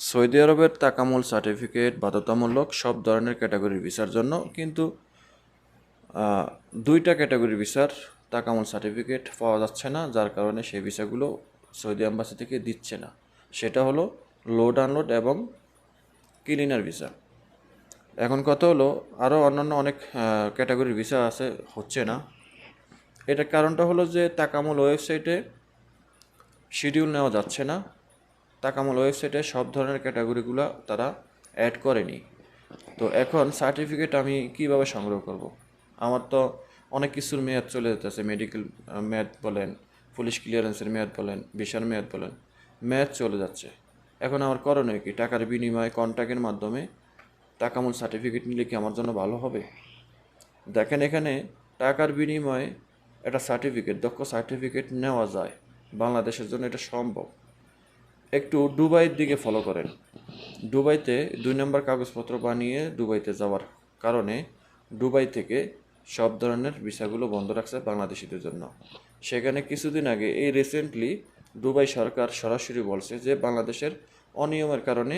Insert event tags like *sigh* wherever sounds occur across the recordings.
Saudi আরবের তাকামুল certificate, বাধ্যতামূলক সব ধরনের ক্যাটাগরির ভিসার জন্য কিন্তু দুইটা ক্যাটাগরির ভিসার তাকামুল সার্টিফিকেট পাওয়া যাচ্ছে না, যার কারণে সেই ভিসাগুলো সৌদি অ্যাম্বাসি থেকে দিচ্ছে না। সেটা হলো লোড, আনলোড এবং ক্লিনার ভিসা। এখন কথা হলো, আরও অন্যান্য অনেক ক্যাটাগরির ভিসা আছে, হচ্ছে না। এটার কারণটা হলো যে তাকামুল ওয়েবসাইটে শিডিউল নেওয়া যাচ্ছে না। তাকামুল ওয়েবসাইটে সব ধরনের ক্যাটাগরিগুলো তারা অ্যাড করেনি। তো এখন সার্টিফিকেট আমি কীভাবে সংগ্রহ করব। আমার তো অনেক কিছুর মেয়াদ চলে যেতেছে। মেডিকেল মেয়াদ বলেন পুলিশ ক্লিয়ারেন্সের মেয়াদ বলেন ভিসার মেয়াদ বলেন, মেয়াদ চলে যাচ্ছে। এখন আমার করণীয় কি? টাকার বিনিময়ে কন্ট্যাক্টের মাধ্যমে তাকামুল সার্টিফিকেট নিলে কি আমার জন্য ভালো হবে? দেখেন এখানে টাকার বিনিময়ে একটা সার্টিফিকেট দক্ষ সার্টিফিকেট নেওয়া যায়। বাংলাদেশের জন্য এটা সম্ভব। একটু দুবাইয়ের দিকে ফলো করেন। দুবাইতে দুই নম্বর কাগজপত্র বানিয়ে দুবাইতে যাওয়ার কারণে দুবাই থেকে সব ধরনের ভিসাগুলো বন্ধ রাখছে বাংলাদেশিদের জন্য। সেখানে কিছুদিন আগে এই রিসেন্টলি দুবাই সরকার সরাসরি বলছে যে বাংলাদেশের অনিয়মের কারণে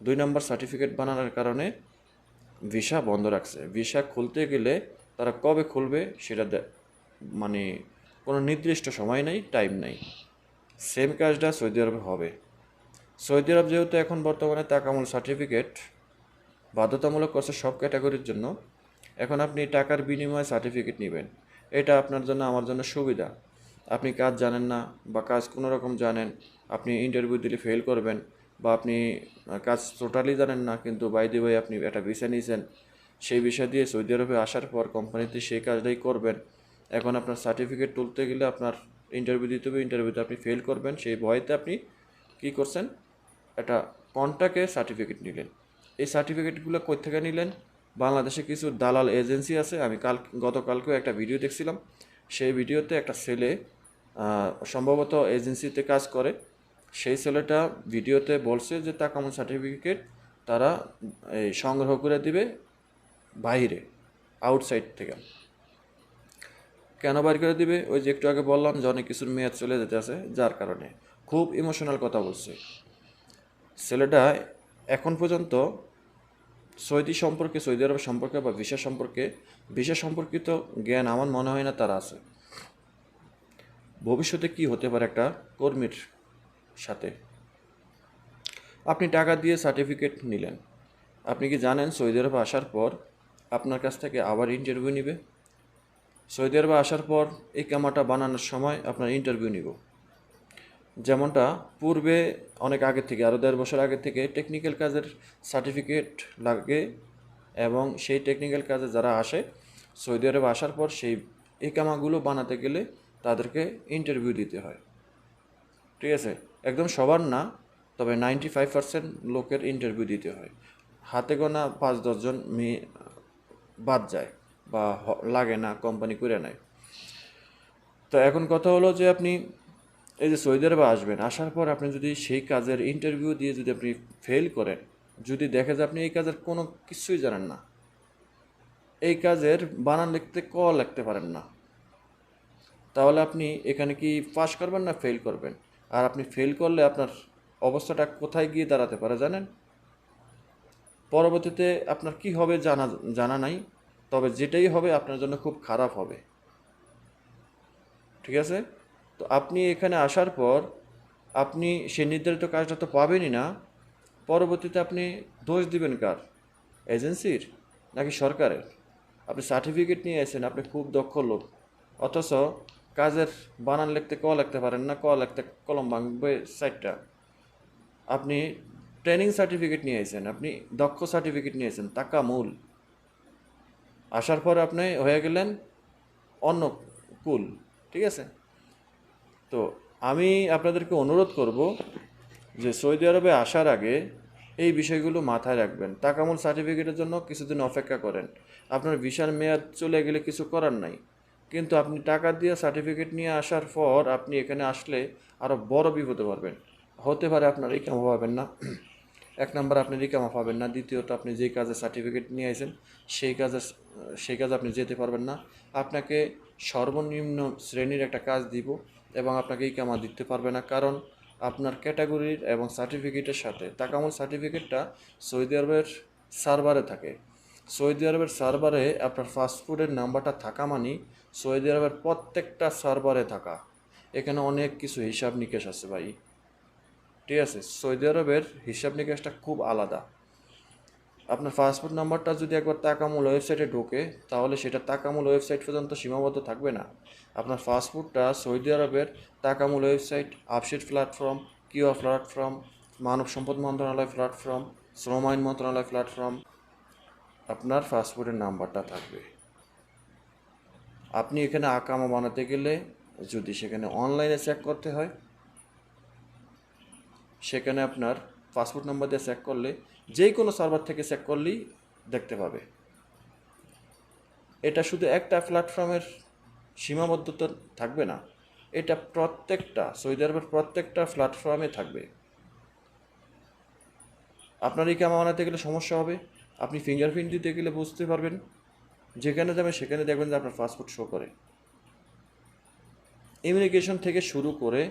দুই নম্বর সার্টিফিকেট বানানোর কারণে ভিসা বন্ধ রাখছে। ভিসা খুলতে গেলে তারা কবে খুলবে সেটা মানে কোনো নির্দিষ্ট সময় নেই টাইম নেই। সেম কাজটা সৌদি আরবে হবে। সৌদি আরব যেহেতু এখন বর্তমানে তাকামুল সার্টিফিকেট বাধ্যতামূলক করছে সব ক্যাটাগরির জন্য, এখন আপনি টাকার বিনিময়ে সার্টিফিকেট নেবেন। এটা আপনার জন্য আমার জন্য সুবিধা। আপনি কাজ জানেন না বা কাজ কোনো রকম জানেন, আপনি ইন্টারভিউ দিলে ফেল করবেন বা আপনি কাজ টোটালি জানেন না কিন্তু বাইদি ভাই আপনি একটা ভিসা নিয়েছেন, সেই বিষয় দিয়ে সৌদি আরবে আসার পর কোম্পানিতে সেই কাজটাই করবেন। এখন আপনার সার্টিফিকেট তুলতে গেলে আপনার ইন্টারভিউ দিতে হবে ইন্টারভিউতে আপনি ফেল করবেন, সেই ভয়তে আপনি কী করছেন? একটা কন্ট্যাক্টে সার্টিফিকেট নিলেন। এই সার্টিফিকেটগুলো কই থেকে নিলেন? বাংলাদেশে কিছু দালাল এজেন্সি আছে। আমি কাল, গতকালকেও একটা ভিডিও দেখছিলাম। সেই ভিডিওতে একটা ছেলে সম্ভবত এজেন্সিতে কাজ করে। সেই ছেলেটা ভিডিওতে বলছে যে তাকামুল সার্টিফিকেট তারা, এই, সংগ্রহ করে দিবে বাইরে আউটসাইড থেকে। কেন বাইর করে দিবে? ওই যে একটু আগে বললাম যে অনেক কিছুর মেয়াদ চলে যেতে আছে। যার কারণে। খুব ইমোশনাল কথা বলছে। ছেলেটা এখন পর্যন্ত সৌদি সম্পর্কে, সৌদি আরব সম্পর্কে বা ভিসা সম্পর্কে, ভিসা সম্পর্কিত জ্ঞান আমার মনে হয় না তার আছে। ভবিষ্যতে কি হতে পারে একটা কর্মীর সাথে? আপনি টাকা দিয়ে সার্টিফিকেট নিলেন। আপনি কি জানেন সৌদি আরবে আসার পর আপনার কাছ থেকে আবার ইন্টারভিউ নিবে? সৌদি আরবে আসার পর এই কামাটা বানানোর সময় আপনার ইন্টারভিউ নিব। যেমনটা পূর্বে অনেক আগে থেকে আরও দেড় বছর আগে থেকে টেকনিক্যাল কাজের সার্টিফিকেট লাগে এবং সেই টেকনিক্যাল কাজে যারা আসে, সৌদি আরবে আসার পর সেই একামাগুলো বানাতে গেলে তাদেরকে ইন্টারভিউ দিতে হয়। ঠিক আছে? একদম সবার না, তবে নাইনটি ফাইভ পার্সেন্ট লোকের ইন্টারভিউ দিতে হয়। হাতে গোনা পাঁচ দশজন মেয়ে বাদ যায় বা লাগে না কোম্পানি করে নেয়। তো এখন কথা হলো যে আপনি এই যে সৌদি আরবে আসবেন, আসার পর আপনি যদি সেই কাজের ইন্টারভিউ দিয়ে যদি আপনি ফেল করেন, যদি দেখে যে আপনি এই কাজের কোনো কিছুই জানেন না, এই কাজের বানান লিখতে ক লিখতে পারেন না, তাহলে আপনি এখানে কি পাস করবেন না ফেল করবেন? আর আপনি ফেল করলে আপনার অবস্থাটা কোথায় গিয়ে দাঁড়াতে পারে জানেন? পরবর্তীতে আপনার কি হবে জানা জানা নাই, তবে যেটাই হবে আপনার জন্য খুব খারাপ হবে। ঠিক আছে? তো আপনি এখানে আসার পর আপনি সে নির্ধারিত কাজটা তো পাবেনই না, পরবর্তীতে আপনি দোষ দিবেন কার? এজেন্সির নাকি সরকারের? আপনি সার্টিফিকেট নিয়ে এসেছেন আপনি খুব দক্ষ লোক। অথচ কাজের বানান লিখতে ক লিখতে পারেন না, ক লিখতে কলম ভাঙবে সাইডটা। আপনি ট্রেনিং সার্টিফিকেট নিয়ে এসেছেন আপনি দক্ষ সার্টিফিকেট নিয়েছেন টাকা মূল? আসার পর আপনি হয়ে গেলেন অন্য কুল, ঠিক আছে? তো আমি আপনাদেরকে অনুরোধ করব যে সৌদি আরবে আসার আগে এই বিষয়গুলো মাথায় রাখবেন। তাকামুল সার্টিফিকেটের জন্য কিছুদিন অপেক্ষা করেন। আপনার ভিসার মেয়াদ চলে গেলে কিছু করার নাই। কিন্তু আপনি টাকা দিয়ে সার্টিফিকেট নিয়ে আসার পর আপনি এখানে আসলে আরও বড় বিপদে পারবেন হতে পারে আপনার ইকামা পাবেন না। *clears throat* এক নম্বর আপনি রিকামা পাবেন না। দ্বিতীয়ত আপনি যেই কাজে সার্টিফিকেট নিয়ে আসেন সেই কাজে সেই কাজে আপনি যেতে পারবেন না। আপনাকে সর্বনিম্ন শ্রেণির একটা কাজ দিব। এবং আপনাকে ইকামা দিতে পারবে না। কারণ আপনার ক্যাটাগরির এবং সার্টিফিকেটের সাথে তাকামুল সার্টিফিকেটটা সৌদি আরবের সার্ভারে থাকে। সৌদি আরবের সার্ভারে আপনার ফাস্টফুডের নাম্বারটা থাকা মানে সৌদি আরবের প্রত্যেকটা সার্ভারে থাকা। এখানে অনেক কিছু হিসাব নিকেশ আছে ভাই। ঠিক আছে, সৌদি আরবের হিসাব নিকেশটা খুব আলাদা। আপনার পাসপোর্ট নাম্বারটা যদি একবার তাকামুল ওয়েবসাইটে ঢোকে, তাহলে সেটা তাকামুল ওয়েবসাইট পর্যন্ত সীমাবদ্ধ থাকবে না। আপনার পাসপোর্টটা সৌদি আরবের তাকামুল ওয়েবসাইট আপশিট প্ল্যাটফর্ম কিউআর প্ল্যাটফর্ম মানব সম্পদ মন্ত্রণালয় প্ল্যাটফর্ম শ্রম আইন মন্ত্রণালয় প্ল্যাটফর্ম আপনার পাসপোর্টের নাম্বারটা থাকবে। আপনি এখানে আকামা বানাতে গেলে যদি সেখানে অনলাইনে চেক করতে হয়, সেখানে আপনার পাসপোর্ট নাম্বার দিয়ে চেক করলে যে কোনো সার্ভার থেকে চেক করলেই দেখতে পাবে। এটা শুধু একটা প্ল্যাটফর্মের সীমাবদ্ধতা থাকবে না, এটা প্রত্যেকটা, সৌদি আরবের প্রত্যেকটা প্ল্যাটফর্মে থাকবে। আপনার এই কামা বানাতে গেলে সমস্যা হবে, আপনি ফিঙ্গারপ্রিন্ট দিতে গেলে বুঝতে পারবেন, যেখানে যাবেন সেখানে দেখবেন যে আপনার পাসপোর্ট শো করে। ইমিগ্রেশন থেকে শুরু করে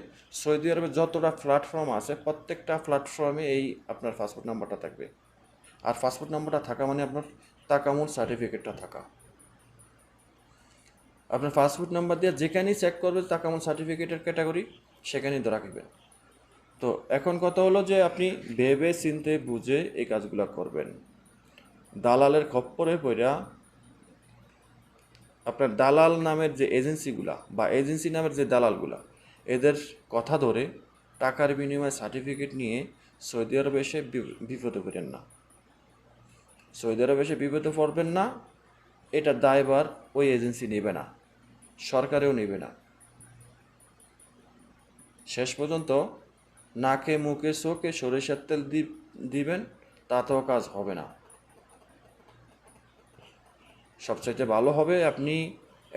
সৌদি আরবের যতটা প্ল্যাটফর্ম আছে, প্রত্যেকটা প্ল্যাটফর্মে এই আপনার পাসপোর্ট নাম্বারটা থাকবে। আর পাসপোর্ট নাম্বারটা থাকা মানে আপনার তাকামুল সার্টিফিকেটটা থাকা। আপনার পাসপোর্ট নাম্বার দিয়ে যেখানেই চেক করবে তাকামুল সার্টিফিকেটের ক্যাটাগরি সেখানেই রাখবেন তো এখন কথা হলো যে আপনি ভেবে চিনতে বুঝে এই কাজগুলো করবেন। দালালের খপ্পরে পড়া আপনার দালাল নামের যে এজেন্সিগুলা বা এজেন্সি নামের যে দালালগুলা, এদের কথা ধরে টাকার বিনিময়ে সার্টিফিকেট নিয়ে সৌদি আরবে এসে বিপদে পড়েন না। সৌদি আরবে এসে বিপদে পড়বেন না, এটা দায়বার ওই এজেন্সি নেবে না, সরকারেও নেবে না। শেষ পর্যন্ত নাকে, মুখে, চোখে সরিষার তেল দিবেন, তাতেও কাজ হবে না। সবচাইতে ভালো হবে, আপনি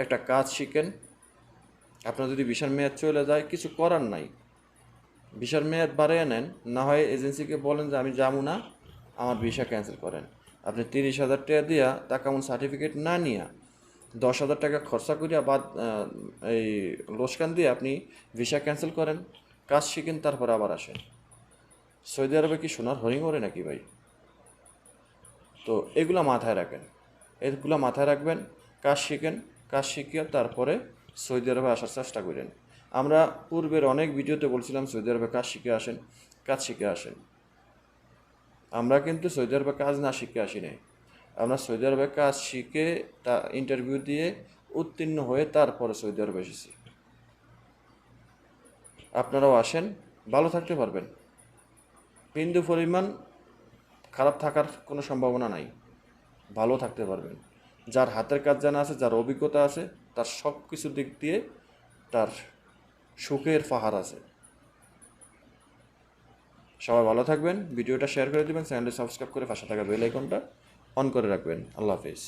একটা কাজ শিখেন। আপনার যদি বিশাল মেয়াদ চলে যায়, কিছু করার নাই। বিশাল মেয়াদ বাড়িয়ে নেন, না হয় এজেন্সিকে বলেন যে, আমি যাব না, আমার ভিসা ক্যান্সেল করেন। আপনি তিরিশ হাজার টাকা দিয়া তাকামন সার্টিফিকেট না নিয়ে দশ হাজার টাকা খরচা করিয়া বাদ এই লোসকান দিয়ে আপনি ভিসা ক্যান্সেল করেন, কাজ শিখেন, তারপর আবার আসেন। সৌদি আরবে কি সোনার হরিং করে নাকি ভাই? তো এগুলো মাথায় রাখেন। এগুলো মাথায় রাখবেন, কাজ শিখেন, কাজ শিখিয়ে তারপরে সৌদি আরবে আসার চেষ্টা করেন। আমরা পূর্বের অনেক ভিডিওতে বলছিলাম সৌদি আরবে কাজ শিখে আসেন, কাজ শিখে আসেন। আমরা কিন্তু সৌদি আরবে কাজ না শিখে আসি নাই। আমরা সৌদি আরবে কাজ শিখে তা ইন্টারভিউ দিয়ে উত্তীর্ণ হয়ে তারপরে সৌদি আরবে এসেছি। আপনারাও আসেন, ভালো থাকতে পারবেন। বিন্দু পরিমাণ খারাপ থাকার কোনো সম্ভাবনা নাই। ভালো থাকতে পারবেন। যার হাতের কাজ জানা আছে, যার অভিজ্ঞতা আছে, তার সব কিছু দিক দিয়ে তার সুখের ফাহার আছে। সবাই ভালো থাকবেন। ভিডিওটা শেয়ার করে দেবেন। চ্যানেলটি সাবস্ক্রাইব করে পাশে থাকা বেল আইকনটা অন করে রাখবেন। আল্লাহ হাফিজ।